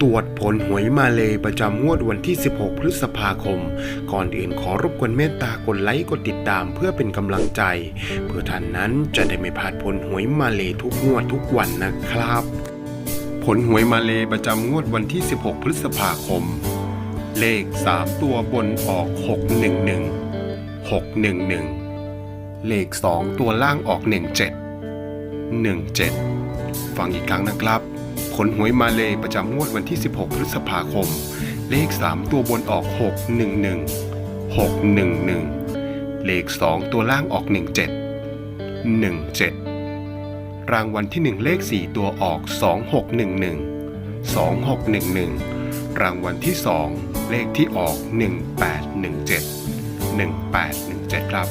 ตรวจผลหวยมาเลยประจำงวดวันที่ 16 พฤษภาคม ก่อนอื่นขอรบกวนเมตตากดไลค์กดติดตามเพื่อเป็นกำลังใจ เพื่อท่านนั้นจะได้ไม่พลาดผลหวยมาเลยทุกงวดทุกวันนะครับ ผลหวยมาเลยประจำงวดวันที่ 16 พฤษภาคม เลข 3 ตัวบนออก 611 611 เลข 2 ตัวล่างออก 17 17 ฟังอีกครั้งนะครับ ลหวยมาเลยประจำงวดวันที่ 16 พฤษภาคม เลข 3 ตัวบนออก 611 611 เลข 2 ตัวล่างออก 17 17 รางวัลที่ 1 เลข 4 ตัวออก 2611 2611 รางวัลที่ 2 เลขที่ออก 1817 1817 ครับ